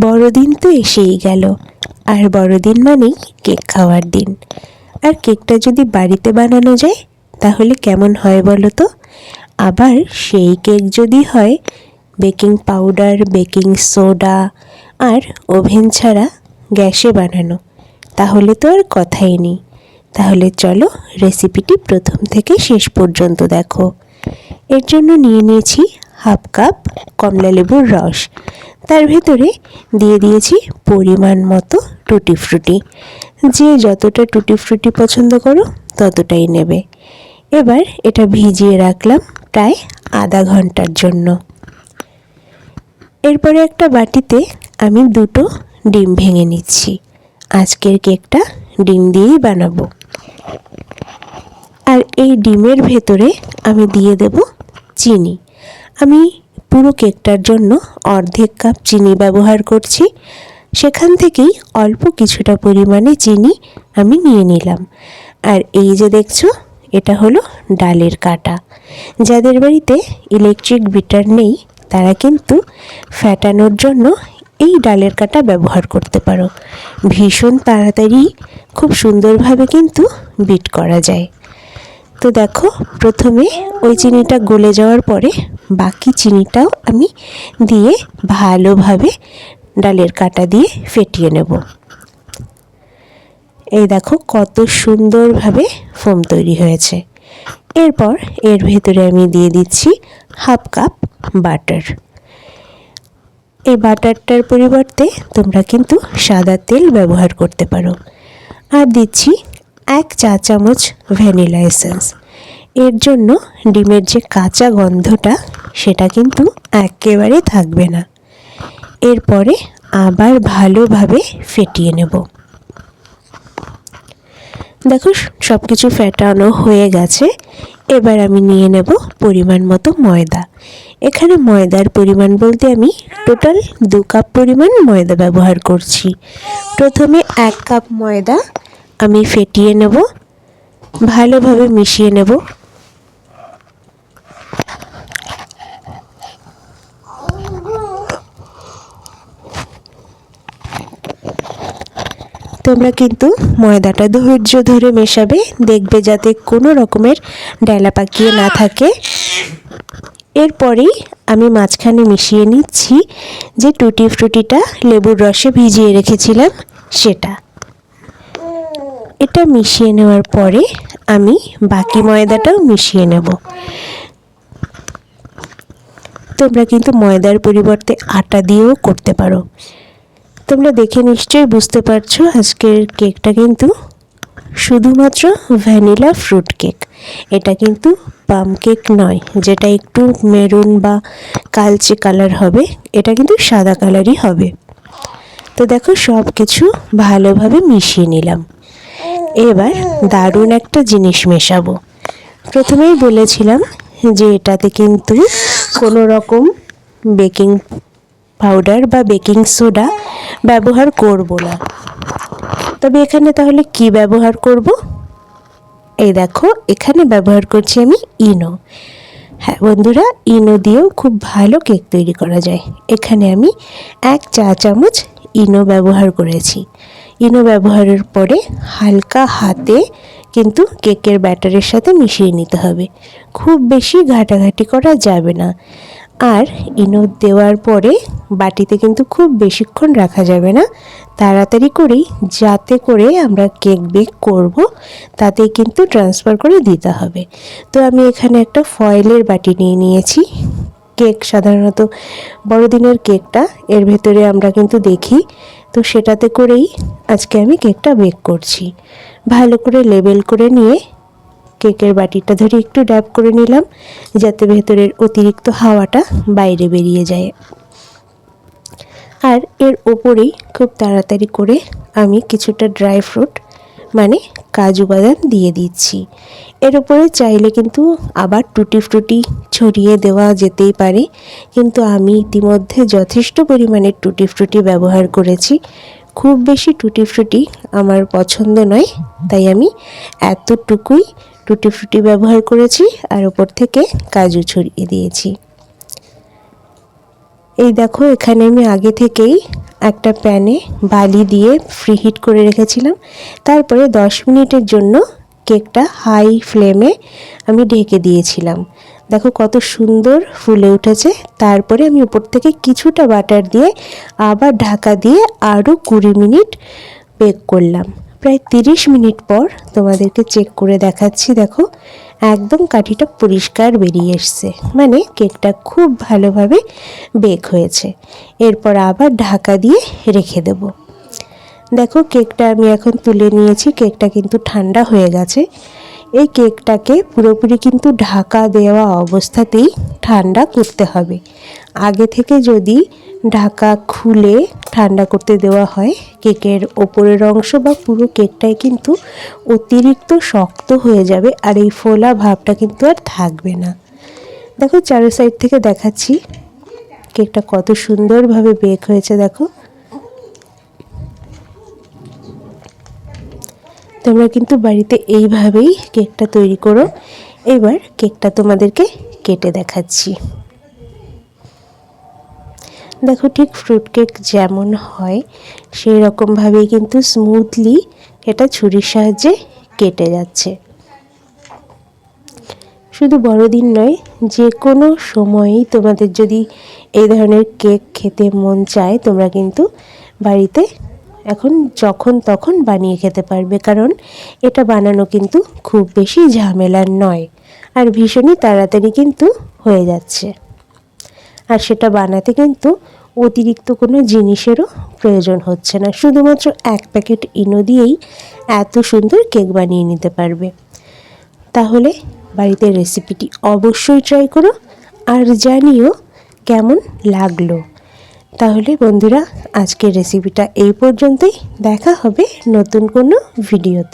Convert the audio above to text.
বড়দিন তো এসেই গেল। আর বড়দিন মানেই কেক খাওয়ার দিন। আর কেকটা যদি বাড়িতে বানানো যায়, তাহলে কেমন হয় বলো তো? আবার সেই কেক যদি হয়, বেকিং পাউডার, বেকিং সোডা আর ওভেন ছাড়া গ্যাসে বানানো, তাহলে তো আর কথাই নেই। তাহলে চলো রেসিপিটি প্রথম থেকে শেষ পর্যন্ত দেখো। এর জন্য নিয়ে নিয়েছি হাফ কাপ কমলা লেবুর রস। তার ভেতরে দিয়ে দিয়েছি পরিমাণ মতো টুটি ফ্রুটি। যে যতটা টুটি ফ্রুটি পছন্দ করো, ততটাই নেবে। এবার এটা ভিজিয়ে রাখলাম প্রায় আধা ঘণ্টার জন্য। এরপরে একটা বাটিতে আমি দুটো ডিম ভেঙে নিচ্ছি। আজকের কেকটা ডিম দিয়েই বানাবো। আর এই ডিমের ভেতরে আমি দিয়ে দেব চিনি। আমি পুরো কেকটার জন্য অর্ধেক কাপ চিনি ব্যবহার করছি। সেখান থেকেই অল্প কিছুটা পরিমাণে চিনি আমি নিয়ে নিলাম। আর এই যে দেখছ, এটা হলো ডালের কাটা। যাদের বাড়িতে ইলেকট্রিক বিটার নেই, তারা কিন্তু ফ্যাটানোর জন্য এই ডালের কাটা ব্যবহার করতে পারো। ভীষণ তাড়াতাড়ি, খুব সুন্দরভাবে কিন্তু বিট করা যায়। তো দেখো, প্রথমে ওই চিনিটা গলে যাওয়ার পরে বাকি চিনিটাও আমি দিয়ে ভালোভাবে ডালের কাটা দিয়ে ফেটিয়ে নেব। এই দেখো কত সুন্দরভাবে ফোম তৈরি হয়েছে। এরপর এর ভেতরে আমি দিয়ে দিচ্ছি হাফ কাপ বাটার। এই বাটারটার পরিবর্তে তোমরা কিন্তু সাদা তেল ব্যবহার করতে পারো। আর দিচ্ছি এক চা চামচ ভ্যানিলা এসেন্স। এর জন্য ডিমের যে কাঁচা গন্ধটা, সেটা কিন্তু একেবারে থাকবে না। এরপরে আবার ভালোভাবে ফেটিয়ে নেব। দেখো সব কিছু ফেটানো হয়ে গেছে। এবার আমি নিয়ে নেব পরিমাণ মতো ময়দা। এখানে ময়দার পরিমাণ বলতে আমি টোটাল দু কাপ পরিমাণ ময়দা ব্যবহার করছি। প্রথমে এক কাপ ময়দা আমি ফেটিয়ে নেব, ভালোভাবে মিশিয়ে নেব। তোমরা কিন্তু ময়দাটা ধৈর্য ধরে মেশাবে, দেখবে যাতে কোনো রকমের ডালা পাকিয়ে না থাকে। এরপরেই আমি মাঝখানে মিশিয়ে নিচ্ছি যে টুটি ফ্রুটিটা লেবুর রসে ভিজিয়ে রেখেছিলাম, সেটা। এটা মিশিয়ে নেওয়ার পরে আমি বাকি ময়দাটাও মিশিয়ে নেব। তোমরা কিন্তু ময়দার পরিবর্তে আটা দিয়েও করতে পারো। তোমরা দেখে নিশ্চয়ই বুঝতে পারছ আজকের কেকটা কিন্তু শুধুমাত্র ভ্যানিলা ফ্রুট কেক। এটা কিন্তু পাম কেক নয়, যেটা একটু মেরুন বা কালচে কালার হবে, এটা কিন্তু সাদা কালারই হবে। তো দেখো সব কিছু ভালোভাবে মিশিয়ে নিলাম। এবার দারুণ একটা জিনিস মেশাবো। প্রথমেই বলেছিলাম যে এটাতে কিন্তু কোনো রকম বেকিং পাউডার বা বেকিং সোডা ব্যবহার করব না। তবে এখানে তাহলে কি ব্যবহার করব? এই দেখো, এখানে ব্যবহার করছি আমি ইনো। হ্যাঁ বন্ধুরা, ইনো দিয়েও খুব ভালো কেক তৈরি করা যায়। এখানে আমি এক চা চামচ ইনো ব্যবহার করেছি। ইনো ব্যবহারের পরে হালকা হাতে কিন্তু কেকের ব্যাটারের সাথে মিশিয়ে নিতে হবে। খুব বেশি ঘাটাঘাটি করা যাবে না। আর ইনো দেওয়ার পরে বাটিতে কিন্তু খুব বেশিক্ষণ রাখা যাবে না। তাড়াতাড়ি করেই যাতে করে আমরা কেক বেক করব তাতে কিন্তু ট্রান্সফার করে দিতে হবে। তো আমি এখানে একটা ফয়েলের বাটি নিয়ে নিয়েছি। কেক সাধারণত বড়দিনের কেকটা এর ভেতরে আমরা কিন্তু দেখি। তো সেটাতে করেই আজকে আমি কেকটা বেক করছি। ভালো করে লেবেল করে নিয়ে কেকের বাটিটা ধরে একটু ড্যাপ করে নিলাম, যাতে ভেতরের অতিরিক্ত হাওয়াটা বাইরে বেরিয়ে যায়। আর এর ওপরেই খুব তাড়াতাড়ি করে আমি কিছুটা ড্রাই ফ্রুট মানে কাজু বাদাম দিয়ে দিচ্ছি। এর উপরে চাইলে কিন্তু আবার টুটি ফ্রুটি ছড়িয়ে দেওয়া যেতেই পারে, কিন্তু আমি ইতিমধ্যে যথেষ্ট পরিমাণে টুটি ফ্রুটি ব্যবহার করেছি। খুব বেশি টুটি ফ্রুটি আমার পছন্দ নয়, তাই আমি এতটুকুই টুটি ফ্রুটি ব্যবহার করেছি আর ওপর থেকে কাজু ছড়িয়ে দিয়েছি। এই দেখো, এখানে আমি আগে থেকেই একটা প্যানে বালি দিয়ে ফ্রি হিট করে রেখেছিলাম। তারপরে দশ মিনিটের জন্য কেকটা হাই ফ্লেমে আমি ঢেকে দিয়েছিলাম। দেখো কত সুন্দর ফুলে উঠেছে। তারপরে আমি উপর থেকে কিছুটা বাটার দিয়ে আবার ঢাকা দিয়ে আরও কুড়ি মিনিট বেক করলাম। প্রায় তিরিশ মিনিট পর তোমাদেরকে চেক করে দেখাচ্ছি, দেখো। একদম কাঠিটা পরিষ্কার বেরিয়ে এসছে। মানে কেকটা খুব ভালোভাবে বেক হয়েছে। এরপর আবার ঢাকা দিয়ে রেখে দেবো। দেখো, কেকটা আমি এখন তুলে নিয়েছি। কেকটা কিন্তু ঠান্ডা হয়ে গেছে। এই কেকটাকে পুরোপুরি কিন্তু ঢাকা দেওয়া অবস্থাতেই ঠান্ডা করতে হবে। আগে থেকে যদি ঢাকা খুলে ঠান্ডা করতে দেওয়া হয়। কেকের ওপরের অংশ বা পুরো কেকটাই কিন্তু অতিরিক্ত শক্ত হয়ে যাবে আর এই ফোলা ভাবটা কিন্তু আর থাকবে না। দেখো চারো সাইড থেকে দেখাচ্ছি। কেকটা কত সুন্দরভাবে বেক হয়েছে, দেখো। তোমরা কিন্তু বাড়িতে এইভাবেই কেকটা তৈরি করো। এবার কেকটা তোমাদেরকে কেটে দেখাচ্ছি। দেখো ঠিক ফ্রুট কেক যেমন হয়, সেই রকমভাবেই কিন্তু স্মুথলি এটা ছুরির সাহায্যে কেটে যাচ্ছে। শুধু বড়দিন নয় যে কোনো সময়ই তোমাদের যদি এই ধরনের কেক খেতে মন চায়, তোমরা কিন্তু বাড়িতে এখন যখন তখন বানিয়ে খেতে পারবে, কারণ এটা বানানো কিন্তু খুব বেশি ঝামেলার নয়, আর ভীষণই তাড়াতাড়ি কিন্তু হয়ে যাচ্ছে। আর সেটা বানাতে কিন্তু অতিরিক্ত কোনো জিনিসেরও প্রয়োজন হচ্ছে না। শুধুমাত্র এক প্যাকেট ইনো দিয়েই এত সুন্দর কেক বানিয়ে নিতে পারবে। তাহলে বাড়িতে রেসিপিটি অবশ্যই ট্রাই করো আর জানিও কেমন লাগল। তাহলে বন্ধুরা, আজকের রেসিপিটা এই পর্যন্তই। দেখা হবে নতুন কোনো ভিডিওতে।